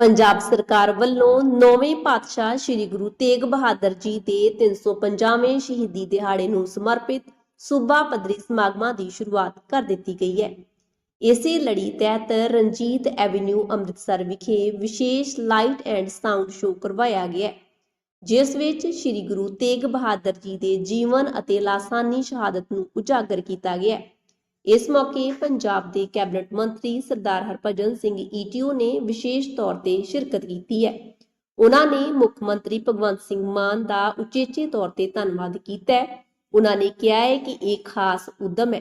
ਪੰਜਾਬ ਸਰਕਾਰ ਵੱਲੋਂ ਨੌਵੇਂ ਪਾਤਸ਼ਾਹ ਸ੍ਰੀ ਗੁਰੂ ਤੇਗ ਬਹਾਦਰ ਜੀ ਦੇ 350ਵੇਂ ਸ਼ਹੀਦੀ ਦਿਹਾੜੇ ਨੂੰ ਸਮਰਪਿਤ ਸੂਬਾ ਪੱਧਰੀ ਸਮਾਗਮਾਂ ਦੀ ਸ਼ੁਰੂਆਤ ਕਰ ਦਿੱਤੀ ਗਈ ਹੈ। ਇਸੇ ਲੜੀ ਤਹਿਤ ਰਣਜੀਤ ਐਵੀਨਿਊ ਅੰਮ੍ਰਿਤਸਰ ਵਿਖੇ ਵਿਸ਼ੇਸ਼ ਲਾਈਟ ਐਂਡ ਸਾਊਂਡ ਸ਼ੋਅ ਕਰਵਾਇਆ ਗਿਆ ਜਿਸ ਵਿੱਚ ਸ੍ਰੀ ਗੁਰੂ ਤੇਗ ਬਹਾਦਰ ਜੀ ਦੇ ਜੀਵਨ ਅਤੇ ਲਾਸਾਨੀ ਸ਼ਹਾਦਤ ਨੂੰ ਉਜਾਗਰ ਕੀਤਾ ਗਿਆ ਹੈ। ਇਸ ਮੌਕੇ ਪੰਜਾਬ ਦੇ ਕੈਬਨਿਟ ਮੰਤਰੀ ਸਰਦਾਰ ਹਰਭਜਨ ਸਿੰਘ ਈਟੀਓ ਨੇ ਵਿਸ਼ੇਸ਼ ਤੌਰ ਤੇ ਸ਼ਿਰਕਤ ਕੀਤੀ ਹੈ। ਉਹਨਾਂ ਨੇ ਮੁੱਖ ਮੰਤਰੀ ਭਗਵੰਤ ਸਿੰਘ ਮਾਨ ਦਾ ਉਚੇਚੇ ਤੌਰ ਤੇ ਧੰਨਵਾਦ ਕੀਤਾ ਹੈ। ਉਹਨਾਂ ਨੇ ਕਿਹਾ ਹੈ ਕਿ ਇਹ ਖਾਸ ਉਦਮ ਹੈ।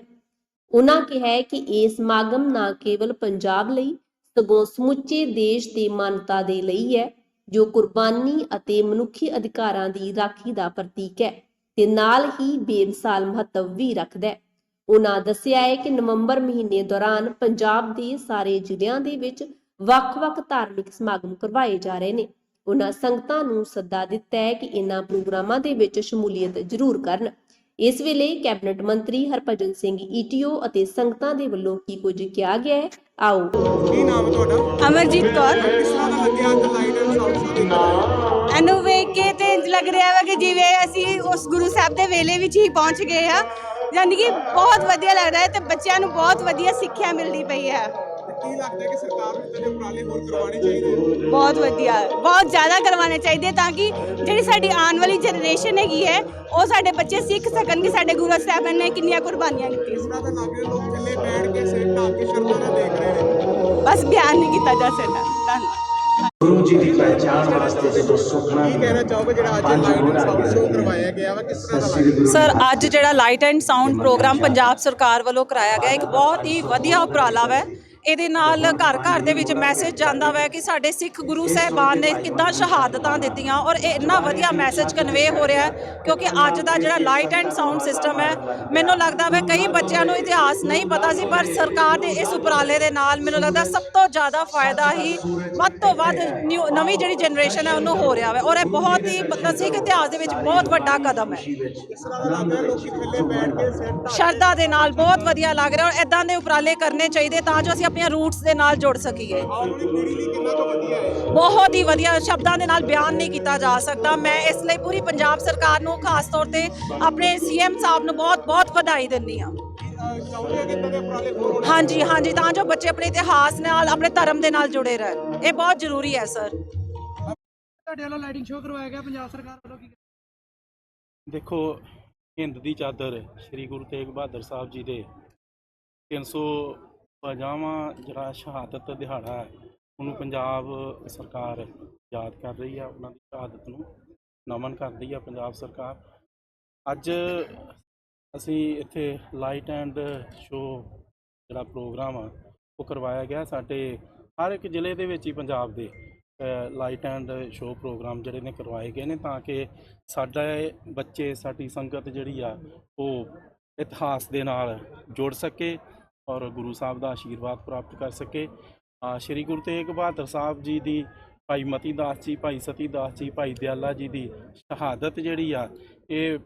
ਉਹਨਾਂ ਕਿਹਾ ਹੈ ਕਿ ਇਹ ਸਮਾਗਮ ਨਾ ਕੇਵਲ ਪੰਜਾਬ ਲਈ, ਸਗੋਂ ਸਮੁੱਚੇ ਦੇਸ਼ ਦੇ ਮਾਨਤਾ ਦੇ ਲਈ ਹੈ, ਜੋ ਕੁਰਬਾਨੀ ਅਤੇ ਮਨੁੱਖੀ ਅਧਿਕਾਰਾਂ ਦੀ ਰਾਖੀ ਦਾ ਪ੍ਰਤੀਕ ਹੈ ਤੇ ਨਾਲ ਹੀ ਬੇਮਿਸਾਲ ਮਹੱਤਵ ਵੀ ਰੱਖਦਾ ਹੈ। ਉਹਨਾਂ ਦੱਸਿਆ ਹੈ ਕਿ ਨਵੰਬਰ ਮਹੀਨੇ ਦੌਰਾਨ ਪੰਜਾਬ ਦੇ ਸਾਰੇ ਜ਼ਿਲ੍ਹਿਆਂ ਦੇ ਵਿੱਚ ਵੱਖ-ਵੱਖ ਧਾਰਮਿਕ ਸਮਾਗਮ ਕਰਵਾਏ ਜਾ ਰਹੇ ਨੇ। ਉਹਨਾਂ ਸੰਗਤਾਂ ਨੂੰ ਸੱਦਾ ਦਿੱਤਾ ਹੈ ਕਿ ਇਹਨਾਂ ਪ੍ਰੋਗਰਾਮਾਂ ਦੇ ਵਿੱਚ ਸ਼ਮੂਲੀਅਤ ਜ਼ਰੂਰ ਕਰਨ। ਇਸ ਵੇਲੇ ਕੈਬਨਿਟ ਮੰਤਰੀ ਹਰਭਜਨ ਸਿੰਘ ਈਟੀਓ ਅਤੇ ਸੰਗਤਾਂ ਦੇ ਵੱਲੋਂ ਕੀ ਕੁਝ ਕਿਹਾ ਗਿਆ ਹੈ? ਆਓ। ਕੀ ਨਾਮ ਹੈ ਤੁਹਾਡਾ? ਅਮਰਜੀਤ ਕੌਰ। ਕਿਸ ਤਰ੍ਹਾਂ ਦਾ ਲੱਗਿਆ ਅੱਜ ਲਾਈਟ ਐਂਡ ਸਾਊਂਡ ਸ਼ੋਅ ਦੇਖਣਾ ਇਹਨੂੰ ਵੇਖ ਕੇ ਤੇ ਇੰਜ ਲੱਗ ਰਿਹਾ ਵਾ ਕਿ ਜਿਵੇਂ ਅਸੀਂ ਉਸ ਗੁਰੂ ਸਾਹਿਬ ਦੇ ਵੇਲੇ ਵਿੱਚ ਹੀ ਪਹੁੰਚ ਗਏ ਆ ਯਾਨੀ ਕਿ ਬਹੁਤ ਵਧੀਆ ਲੱਗਦਾ ਹੈ ਤੇ ਬੱਚਿਆਂ ਨੂੰ ਬਹੁਤ ਵਧੀਆ ਸਿੱਖਿਆ ਮਿਲਦੀ ਪਈ ਹੈ। ਕੀ ਲੱਗਦਾ ਕਿ ਸਰਕਾਰ ਨੂੰ ਦੇ ਉਪਰਾਲੇ ਹੋਰ ਕਰਵਾਉਣੇ ਚਾਹੀਦੇ ਬਹੁਤ ਵਧੀਆ ਬਹੁਤ ਜ਼ਿਆਦਾ ਕਰਵਾਉਣੇ ਚਾਹੀਦੇ ਤਾਂ ਕਿ ਜਿਹੜੀ ਸਾਡੀ ਆਉਣ ਵਾਲੀ ਜਨਰੇਸ਼ਨ ਹੈਗੀ ਹੈ ਉਹ ਸਾਡੇ ਬੱਚੇ ਸਿੱਖ ਸਕਣ ਕਿ ਸਾਡੇ ਗੁਰੂ ਸਾਹਿਬਾਨ ਨੇ ਕਿੰਨੀਆਂ ਕੁਰਬਾਨੀਆਂ ਕੀਤੀਆਂ ਇਸ ਤਰ੍ਹਾਂ ਦਾ ਲੱਗ ਰਿਹਾ ਲੋਕ ਥੱਲੇ ਬੈਠ ਕੇ ਸਿਰ ਢੱਕ ਕੇ ਸ਼ਰਧਾ ਨਾਲ ਦੇਖ ਰਹੇ ਨੇ। ਬਸ ਬਿਆਨ ਨਹੀਂ ਕੀਤਾ ਜਾ ਸਕਦਾ। ਧੰਨਵਾਦ। ਗੁਰੂ ਜੀ ਦੀ ਪਹਿਚਾਣ ਵਾਸਤੇ ਜਦੋਂ ਸੁਖਣਾ ਕੀ ਕਹਿਣਾ ਚਾਹੋਗੇ ਜਿਹੜਾ ਅੱਜ ਲਾਈਟ ਐਂਡ ਸਾਊਂਡ ਸ਼ੋਅ ਕਰਵਾਇਆ ਗਿਆ ਵਾ? ਕਿਸ ਤਰ੍ਹਾਂ ਦਾ ਸਰ ਅੱਜ ਜਿਹੜਾ light and sound programme Punjab ਸਰਕਾਰ ਵੱਲੋਂ ਕਰਾਇਆ ਗਿਆ ਇੱਕ ਬਹੁਤ ਹੀ ਵਧੀਆ ਉਪਰਾਲਾ ਹੈ ਇਹਦੇ ਨਾਲ ਘਰ ਘਰ ਦੇ ਵਿੱਚ ਮੈਸੇਜ ਜਾਂਦਾ ਵਾ ਕਿ ਸਾਡੇ ਸਿੱਖ ਗੁਰੂ ਸਾਹਿਬਾਨ ਨੇ ਕਿੱਦਾਂ ਸ਼ਹਾਦਤਾਂ ਦਿੱਤੀਆਂ ਔਰ ਇਹ ਇੰਨਾ ਵਧੀਆ ਮੈਸੇਜ ਕਨਵੇ ਹੋ ਰਿਹਾ ਕਿਉਂਕਿ ਅੱਜ ਦਾ ਜਿਹੜਾ ਲਾਈਟ ਐਂਡ ਸਾਊਂਡ ਸਿਸਟਮ ਹੈ, ਮੈਨੂੰ ਲੱਗਦਾ ਵੈ ਕਈ ਬੱਚਿਆਂ ਨੂੰ ਇਤਿਹਾਸ ਨਹੀਂ ਪਤਾ ਸੀ, ਪਰ ਸਰਕਾਰ ਦੇ ਇਸ ਉਪਰਾਲੇ ਦੇ ਨਾਲ ਮੈਨੂੰ ਲੱਗਦਾ ਸਭ ਤੋਂ ਜ਼ਿਆਦਾ ਫਾਇਦਾ ਹੀ ਵੱਧ ਤੋਂ ਵੱਧ ਨਿਊ- ਨਵੀਂ ਜਿਹੜੀ ਜਨਰੇਸ਼ਨ ਹੈ ਉਹਨੂੰ ਹੋ ਰਿਹਾ ਵਾ ਔਰ ਇਹ ਬਹੁਤ ਹੀ ਮਤਲਬ ਸਿੱਖ ਇਤਿਹਾਸ ਦੇ ਵਿੱਚ ਬਹੁਤ ਵੱਡਾ ਕਦਮ ਹੈ। ਸ਼ਰਧਾ ਦੇ ਨਾਲ ਬਹੁਤ ਵਧੀਆ ਲੱਗ ਰਿਹਾ ਔਰ ਇਦਾਂ ਦੇ ਉਪਰਾਲੇ ਕਰਨੇ ਚਾਹੀਦੇ ਤਾਂ ਜੋ ਅਸੀਂ ਆਪਣੀਆਂ ਰੂਟਸ ਦੇ ਨਾਲ ਜੁੜ ਸਕੀਏ। ਬਹੁਤ ਹੀ ਵਧੀਆ ਸ਼ਬਦਾਂ ਦੇ ਨਾਲ ਬਿਆਨ ਨਹੀਂ ਕੀਤਾ ਜਾ ਸਕਦਾ। ਮੈਂ ਇਸ ਲਈ ਪੂਰੀ ਪੰਜਾਬ ਸਰਕਾਰ ਨੂੰ ਖਾਸ ਤੌਰ ਤੇ ਆਪਣੇ ਸੀਐਮ ਸਾਹਿਬ ਨੂੰ ਬਹੁਤ ਬਹੁਤ ਵਧਾਈ ਦਿੰਦੀ ਹਾਂ। ਹਾਂਜੀ ਹਾਂਜੀ ਤਾਂ ਜੋ ਬੱਚੇ ਆਪਣੇ ਇਤਿਹਾਸ ਨਾਲ ਆਪਣੇ ਧਰਮ ਦੇ ਨਾਲ ਜੁੜੇ ਰਹਿਣ। ਇਹ ਬਹੁਤ ਜ਼ਰੂਰੀ ਹੈ ਸਰ। ਤੁਹਾਡੇ ਵੱਲੋਂ ਲਾਈਟਿੰਗ ਸ਼ੋਅ ਕਰਵਾਇਆ ਗਿਆ ਪੰਜਾਬ ਸਰਕਾਰ ਵੱਲੋਂ ਕੀ ਦੇਖੋ ਹਿੰਦ ਦੀ ਚਾਦਰ ਸ੍ਰੀ ਗੁਰੂ ਤੇਗ ਬਹਾਦਰ ਸਾਹਿਬ ਜੀ ਦੇ 350ਵਾਂ ਜਿਹੜਾ ਸ਼ਹਾਦਤ ਦਿਹਾੜਾ ਹੈ, ਉਹਨੂੰ ਪੰਜਾਬ ਸਰਕਾਰ ਯਾਦ ਕਰ ਰਹੀ ਆ, ਉਹਨਾਂ ਦੀ ਸ਼ਹਾਦਤ ਨੂੰ ਨਮਨ ਕਰਦੀ ਆ ਪੰਜਾਬ ਸਰਕਾਰ। ਅੱਜ ਅਸੀਂ ਇੱਥੇ ਲਾਈਟ ਐਂਡ ਸ਼ੋ ਜਿਹੜਾ ਪ੍ਰੋਗਰਾਮ ਆ, ਉਹ ਕਰਵਾਇਆ ਗਿਆ ਸਾਡੇ ਹਰ ਇੱਕ ਜ਼ਿਲ੍ਹੇ ਦੇ ਵਿੱਚ ਹੀ ਪੰਜਾਬ ਦੇ ਲਾਈਟ ਐਂਡ ਸ਼ੋ ਪ੍ਰੋਗਰਾਮ ਜਿਹੜੇ ਨੇ ਕਰਵਾਏ ਗਏ ਨੇ ਤਾਂ ਕਿ ਸਾਡਾ ਬੱਚੇ, ਸਾਡੀ ਸੰਗਤ ਜਿਹੜੀ ਆ, ਉਹ ਇਤਿਹਾਸ ਦੇ ਨਾਲ ਜੁੜ ਸਕੇ। ਔਰ ਗੁਰੂ ਸਾਹਿਬ ਦਾ ਆਸ਼ੀਰਵਾਦ ਪ੍ਰਾਪਤ ਕਰ ਸਕੇ। ਸ਼੍ਰੀ ਗੁਰੂ ਤੇਗ ਬਹਾਦਰ ਸਾਹਿਬ ਜੀ ਦੀ, ਭਾਈ ਮਤੀ ਦਾਸ ਜੀ, ਭਾਈ ਸਤੀ ਦਾਸ ਜੀ, ਭਾਈ ਦਿਆਲਾ ਜੀ ਦੀ ਸ਼ਹਾਦਤ ਜਿਹੜੀ ਆ, ਇਹ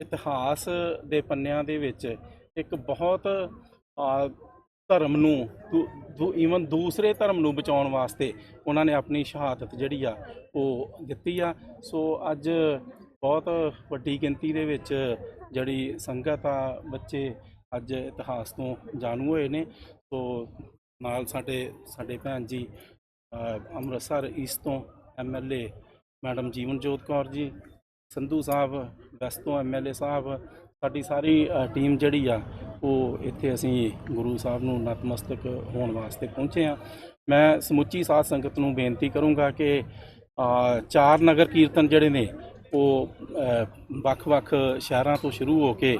ਇਤਿਹਾਸ ਦੇ ਪੰਨਿਆਂ ਦੇ ਵਿੱਚ ਇੱਕ ਬਹੁਤ ਧਰਮ ਨੂੰ ਈਵਨ ਦੂਸਰੇ ਧਰਮ ਨੂੰ ਬਚਾਉਣ ਵਾਸਤੇ ਉਹਨਾਂ ਨੇ ਆਪਣੀ ਸ਼ਹਾਦਤ ਜਿਹੜੀ ਆ, ਉਹ ਦਿੱਤੀ ਆ। ਸੋ ਅੱਜ ਬਹੁਤ ਵੱਡੀ ਗਿਣਤੀ ਦੇ ਵਿੱਚ ਜਿਹੜੀ ਸੰਗਤ ਆ, ਬੱਚੇ ਅੱਜ ਇਤਿਹਾਸ ਤੋਂ ਜਾਣੂ ਹੋਏ ਨੇ। ਸੋ ਨਾਲ ਸਾਡੇ ਸਾਡੇ ਭੈਣ ਜੀ ਅੰਮ੍ਰਿਤਸਰ ਈਸਟ ਤੋਂ MLA madam Jeevanjot Kaur ji, Sandhu Sahib west ਤੋਂ ਐਮਐਲਏ ਸਾਹਿਬ, ਸਾਡੀ ਸਾਰੀ ਟੀਮ ਜਿਹੜੀ ਆ, ਉਹ ਇੱਥੇ ਅਸੀਂ ਗੁਰੂ ਸਾਹਿਬ ਨੂੰ ਨਤਮਸਤਕ ਹੋਣ ਵਾਸਤੇ ਪਹੁੰਚੇ ਆ ਮੈਂ ਸਮੁੱਚੀ ਸਾਧ ਸੰਗਤ ਨੂੰ ਬੇਨਤੀ ਕਰੂੰਗਾ ਕਿ ਚਾਰ ਨਗਰ ਕੀਰਤਨ ਜਿਹੜੇ ਨੇ, ਉਹ ਵੱਖ-ਵੱਖ ਸ਼ਹਿਰਾਂ ਤੋਂ ਸ਼ੁਰੂ ਹੋ ਕੇ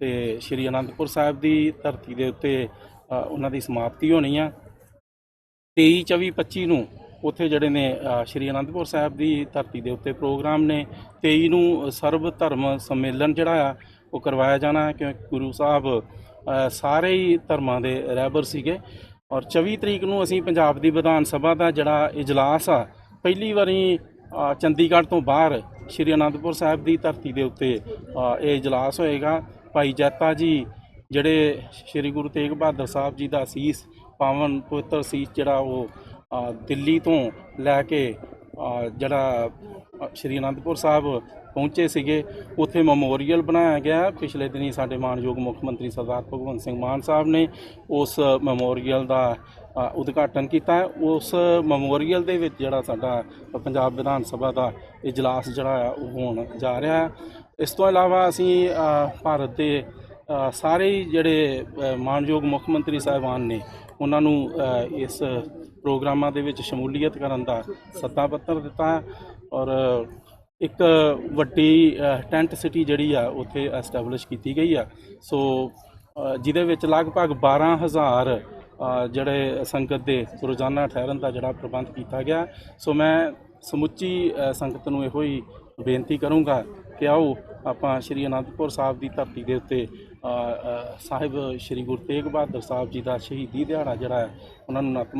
ਤੇ ਸ਼੍ਰੀ ਅਨੰਦਪੁਰ ਸਾਹਿਬ ਦੀ ਧਰਤੀ ਦੇ ਉੱਤੇ ਉਹਨਾਂ ਦੀ ਸਮਾਪਤੀ ਹੋਣੀ ਆ। 23 24 25 ਨੂੰ ਉੱਥੇ ਜਿਹੜੇ ਨੇ ਸ਼੍ਰੀ ਅਨੰਦਪੁਰ ਸਾਹਿਬ ਦੀ ਧਰਤੀ ਦੇ ਉੱਤੇ ਪ੍ਰੋਗਰਾਮ ਨੇ। 23 ਨੂੰ ਸਰਬ ਧਰਮ ਸੰਮੇਲਨ ਜਿਹੜਾ ਆ, ਉਹ ਕਰਵਾਇਆ ਜਾਣਾ ਹੈ ਕਿਉਂਕਿ ਗੁਰੂ ਸਾਹਿਬ ਸਾਰੇ ਹੀ ਧਰਮਾਂ ਦੇ ਰਹਿਬਰ ਸੀਗੇ। ਔਰ 24 ਤਰੀਕ ਨੂੰ ਅਸੀਂ ਪੰਜਾਬ ਦੀ ਵਿਧਾਨ ਸਭਾ ਦਾ ਜਿਹੜਾ ਇਜਲਾਸ ਆ, ਪਹਿਲੀ ਵਾਰੀ ਚੰਡੀਗੜ੍ਹ ਤੋਂ ਬਾਹਰ ਸ਼੍ਰੀ ਅਨੰਦਪੁਰ ਸਾਹਿਬ ਦੀ ਧਰਤੀ ਦੇ ਉੱਤੇ ਇਹ ਇਜਲਾਸ ਹੋਏਗਾ। ਭਾਈ ਜੈਤਾ ਜੀ, ਜਿਹੜੇ ਸ਼੍ਰੀ ਗੁਰੂ ਤੇਗ ਬਹਾਦਰ ਸਾਹਿਬ ਜੀ ਦਾ ਸੀਸ, ਪਾਵਨ ਪਵਿੱਤਰ ਸੀਸ ਜਿਹੜਾ ਉਹ ਦਿੱਲੀ ਤੋਂ ਲੈ ਕੇ ਜਿਹੜਾ ਸ਼੍ਰੀ ਅਨੰਦਪੁਰ ਸਾਹਿਬ ਪਹੁੰਚੇ ਸੀਗੇ, ਉੱਥੇ ਮੈਮੋਰੀਅਲ ਬਣਾਇਆ ਗਿਆ। ਪਿਛਲੇ ਦਿਨੀ ਸਾਡੇ ਮਾਨਯੋਗ ਮੁੱਖ ਮੰਤਰੀ ਸਰਦਾਰ ਭਗਵੰਤ ਸਿੰਘ ਮਾਨ ਸਾਹਿਬ ਨੇ ਉਸ ਮੈਮੋਰੀਅਲ ਦਾ ਉਦਘਾਟਨ ਕੀਤਾ। ਉਸ ਮੈਮੋਰੀਅਲ ਦੇ ਵਿੱਚ ਜਿਹੜਾ ਸਾਡਾ ਪੰਜਾਬ ਵਿਧਾਨ ਸਭਾ ਦਾ ਇਜਲਾਸ ਜਿਹੜਾ ਆ, ਉਹ ਹੋਣ ਜਾ ਰਿਹਾ ਹੈ। ਇਸ ਤੋਂ ਇਲਾਵਾ ਅਸੀਂ ਭਾਰਤ ਦੇ ਸਾਰੇ ਹੀ ਜਿਹੜੇ ਮਾਨਯੋਗ ਮੁੱਖ ਮੰਤਰੀ ਸਾਹਿਬਾਨ ਨੇ, ਉਹਨਾਂ ਨੂੰ ਇਸ ਪ੍ਰੋਗਰਾਮਾਂ ਦੇ ਵਿੱਚ ਸ਼ਮੂਲੀਅਤ ਕਰਨ ਦਾ ਸੱਦਾ ਪੱਤਰ ਦਿੱਤਾ ਹੈ ਔਰ ਇੱਕ ਵੱਡੀ ਟੈਂਟ ਸਿਟੀ ਜਿਹੜੀ ਆ ਉੱਥੇ ਐਸਟੈਬਲਿਸ਼ ਕੀਤੀ ਗਈ ਆ। ਸੋ ਜਿਹਦੇ ਵਿੱਚ ਲਗਭਗ 12000 ਅ, ਜਿਹੜੇ ਸੰਗਤ ਦੇ ਰੋਜ਼ਾਨਾ ਠਹਿਰਨ ਦਾ ਜਿਹੜਾ ਪ੍ਰਬੰਧ ਕੀਤਾ ਗਿਆ। ਸੋ ਮੈਂ ਸਮੁੱਚੀ ਸੰਗਤ ਨੂੰ ਇਹੋ ਹੀ ਬੇਨਤੀ ਕਰੂੰਗਾ ਕਿ ਆਓ ਆਪਾਂ ਸ਼੍ਰੀ ਅਨੰਦਪੁਰ ਸਾਹਿਬ ਦੀ ਧਰਤੀ ਦੇ ਉੱਤੇ ਸਾਹਿਬ ਸ਼੍ਰੀ ਗੁਰੂ ਤੇਗ ਬਹਾਦਰ ਸਾਹਿਬ ਜੀ ਦਾ ਸ਼ਹੀਦੀ ਦਿਹਾੜਾ ਜਿਹੜਾ ਹੈ ਉਹਨਾਂ ਨੂੰ ਨਤਮ